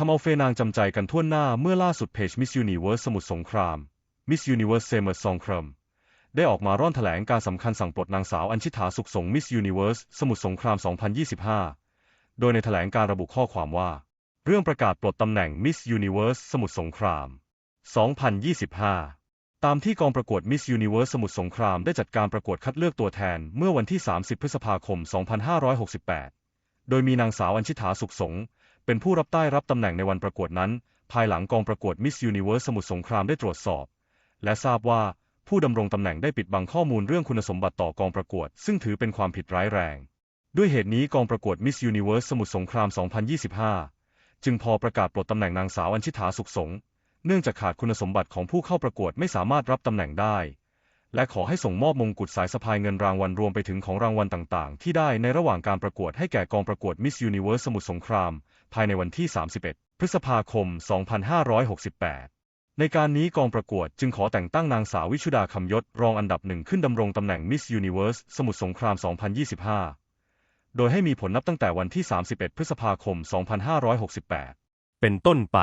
ทำเอาเฟนางจำใจกันทั่วหน้าเมื่อล่าสุดเพจ Miss Universe สมุทรสงคราม Miss Universe s e m e r Songkram ได้ออกมาร่อนแถลงการสำคัญสั่งปลดนางสาวอัญชิถาสุขสง Miss Universe สมุทรสงคราม 2025 โดยในแถลงการระบุข้อความว่า เรื่องประกาศปลดตำแหน่ง Miss Universe สมุทรสงคราม 2025 ตามที่กองประกวด Miss Universe สมุทรสงครามได้จัดการประกวดคัดเลือกตัวแทนเมื่อวันที่ 30 พฤษภาคม 2568 โดยมีนางสาวอัญชิถาสุขสงเป็นผู้รับใต้รับตำแหน่งในวันประกวดนั้น ภายหลังกองประกวด Miss Universe สมุทรสงครามได้ตรวจสอบ และทราบว่าผู้ดำรงตำแหน่งได้ปิดบังข้อมูลเรื่องคุณสมบัติต่อกองประกวด ซึ่งถือเป็นความผิดร้ายแรง ด้วยเหตุนี้กองประกวด Miss Universe สมุทรสงคราม 2025 จึงพอประกาศปลดตำแหน่งนางสาวอัญชิถาสุขสงเนื่องจากขาดคุณสมบัติของผู้เข้าประกวดไม่สามารถรับตำแหน่งได้ และขอให้ส่งมอบมงกุฎสายสะพายเงินรางวัลรวมไปถึงของรางวัลต่างๆ ที่ได้ในระหว่างการประกวดให้แก่กองประกวด Miss Universe สมุทรสงคราม ภายในวันที่ 31 พฤษภาคม 2568 ในการนี้กองประกวดจึงขอแต่งตั้งนางสาววิชุดาคำยศรองอันดับหนึ่งขึ้นดำรงตำแหน่ง Miss Universe สมุทรสงคราม 2025 โดยให้มีผลนับตั้งแต่วันที่ 31 พฤษภาคม 2568 เป็นต้นไป